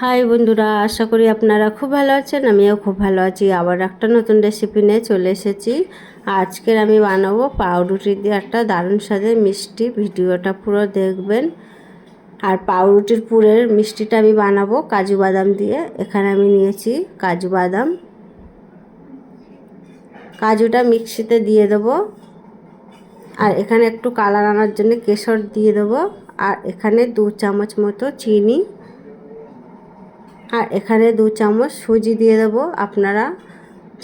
High বন্ধুরা, আশা করি আপনারা খুব ভালো আছেন, আমিও খুব ভালো আছি। আবার একটা নতুন রেসিপি নিয়ে চলে এসেছি। আজকের আমি বানাবো পাউরুটি দিয়ে একটা দারুণ স্বাদের মিষ্টি। ভিডিওটা পুরো দেখবেন। আর পাউরুটির পুরের মিষ্টিটা আমি বানাবো কাজু বাদাম দিয়ে। এখানে আমি নিয়েছি কাজু বাদাম। কাজুটা মিক্সিতে দিয়ে দেবো। আর এখানে একটু কালার আনার জন্য কেশর দিয়ে দেবো। আর এখানে দু চামচ মতো চিনি। আর এখানে দু চামচ সুজি দিয়ে দেবো। আপনারা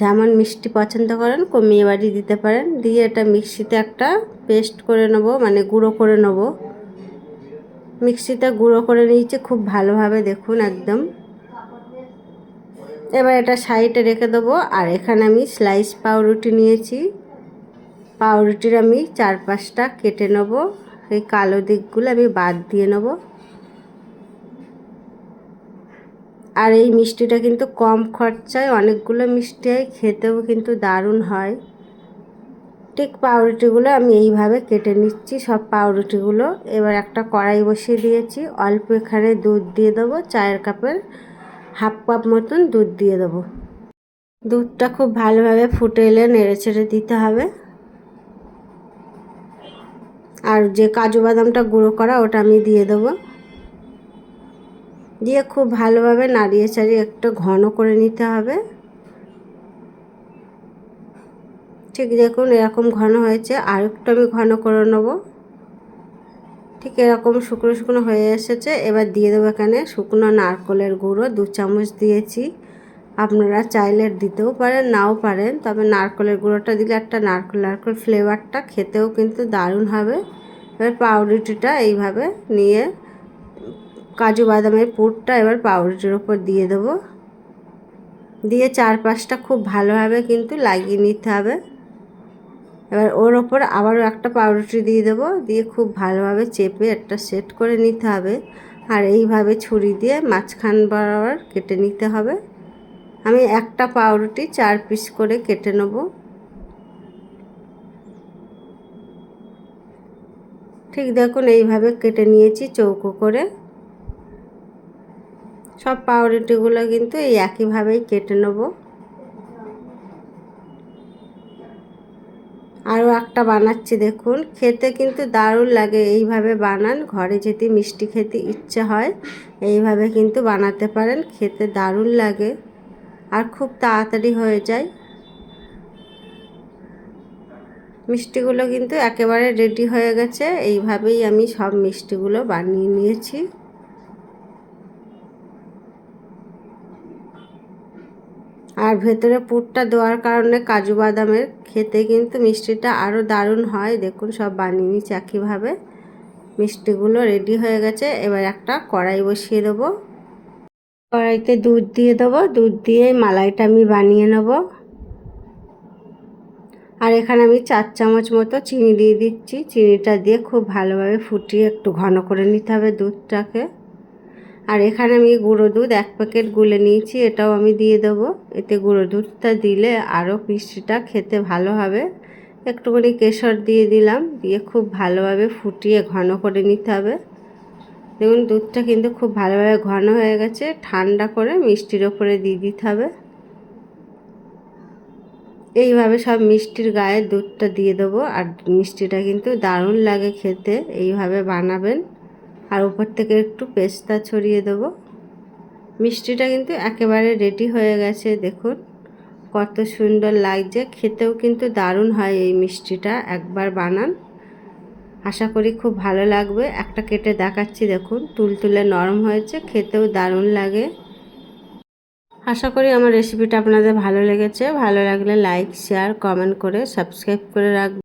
যেমন মিষ্টি পছন্দ করেন, কমিয়ে বাড়ি দিতে পারেন। দিয়ে এটা মিক্সিতে একটা পেস্ট করে নেব মানে গুঁড়ো করে নেব। মিক্সিতে গুঁড়ো করে নিয়েছি, খুব ভালোভাবে দেখুন একদম। এবার এটা সাইডে রেখে দেবো, আর এখানে আমি স্লাইস পাউরুটি নিয়েছি। পাউরুটির আমি চার পাঁচটা কেটে নেব। এই কালো দিকগুলো আমি বাদ দিয়ে নেব। আর এই মিষ্টিটা কিন্তু কম খরচায়, অনেকগুলো মিষ্টি হয়, খেতেও কিন্তু দারুণ হয়। ঠিক পাউরুটিগুলো আমি এইভাবে কেটে নিচ্ছি, সব পাউরুটিগুলো। এবার একটা কড়াই বসিয়ে দিয়েছি, অল্প এখানে দুধ দিয়ে দেবো, চায়ের কাপের হাফ কাপ মতন দুধ দিয়ে দেবো। দুধটা খুব ভালোভাবে ফুটে এলে নেড়ে ছেড়ে দিতে হবে। আর যে কাজু বাদামটা গুঁড়ো করা, ওটা আমি দিয়ে দেবো। দিয়ে খুব ভালোভাবে নাড়িয়ে চাড়িয়ে একটু ঘন করে নিতে হবে। ঠিক দেখুন, এরকম ঘন হয়েছে। আর একটু আমি ঘন করে নেব। ঠিক এরকম শুকনো শুকনো হয়ে এসেছে। এবার দিয়ে দেবো এখানে শুকনো নারকলের গুঁড়ো। দু চামচ দিয়েছি। আপনারা চাইলে দিতেও পারেন, নাও পারেন। তবে নারকলের গুঁড়োটা দিলে একটা নারকল নারকল ফ্লেভারটা খেতেও কিন্তু দারুণ হবে। এবার পাউরুটিটা এইভাবে নিয়ে কাজু বাদামের পুরটা এবার পাউরুটির ওপর দিয়ে দেবো। দিয়ে চার পাঁচটা খুব ভালোভাবে কিন্তু লাগিয়ে নিতে হবে। এবার ওর ওপর আবারও একটা পাউরুটি দিয়ে দেবো। দিয়ে খুব ভালোভাবে চেপে একটা সেট করে নিতে হবে। আর এইভাবে ছুরি দিয়ে মাঝখান বরাবর কেটে নিতে হবে। আমি একটা পাউরুটি চার পিস করে কেটে নেব। ঠিক দেখুন, এইভাবে কেটে নিয়েছি চৌকো করে। সব পাউরুটিগুলো কিন্তু এই একইভাবেই কেটে নেব। আরও একটা বানাচ্ছি দেখুন। খেতে কিন্তু দারুণ লাগে এইভাবে বানান। ঘরে যদি মিষ্টি খেতে ইচ্ছে হয়, এইভাবে কিন্তু বানাতে পারেন। খেতে দারুণ লাগে আর খুব তাড়াতাড়ি হয়ে যায়। মিষ্টিগুলো কিন্তু একেবারে রেডি হয়ে গেছে। এইভাবেই আমি সব মিষ্টিগুলো বানিয়ে নিয়েছি। আর ভেতরে পুরটা দেওয়ার কারণে কাজু বাদামের খেতে কিন্তু মিষ্টিটা আরও দারুণ হয়। দেখুন সব বানিয়ে নিচ্ছি একইভাবে। মিষ্টিগুলো রেডি হয়ে গেছে। এবার একটা কড়াই বসিয়ে দেবো। কড়াইতে দুধ দিয়ে দেবো। দুধ দিয়ে মালাইটা আমি বানিয়ে নেব। আর এখানে আমি চার চামচ মতো চিনি দিয়ে দিচ্ছি। চিনিটা দিয়ে খুব ভালোভাবে ফুটিয়ে একটু ঘন করে নিতে হবে দুধটাকে। আর এখানে আমি গুঁড়ো দুধ এক প্যাকেট গুলে নিয়েছি, এটাও আমি দিয়ে দেবো। এতে গুঁড়ো দুধটা দিলে আরও মিষ্টিটা খেতে ভালো হবে। একটুখানি কেশর দিয়ে দিলাম, দিয়ে খুব ভালোভাবে ফুটিয়ে ঘন করে নিতে হবে। দেখুন, দুধটা কিন্তু খুব ভালোভাবে ঘন হয়ে গেছে, ঠান্ডা করে মিষ্টির ওপরে দিয়ে দিতে হবে। এইভাবে সব মিষ্টির গায়ে দুধটা দিয়ে দেবো, আর মিষ্টিটা কিন্তু দারুণ লাগে খেতে, এইভাবে বানাবেন। আর উপর থেকে একটু পেস্তা ছড়িয়ে দেবো। মিষ্টিটা কিন্তু একেবারে রেডি হয়ে গেছে, দেখুন। কত সুন্দর লাগছে। খেতেও কিন্তু দারুণ হয় এই মিষ্টিটা, একবার বানান। আশা করি খুব ভালো লাগবে। একটা কেটে দেখাচ্ছি, দেখুন তুলতুলে নরম হয়েছে, খেতেও দারুণ লাগে। আশা করি আমার রেসিপিটা আপনাদের ভালো লেগেছে। ভালো লাগলে লাইক শেয়ার কমেন্ট করে সাবস্ক্রাইব করে রাখবেন।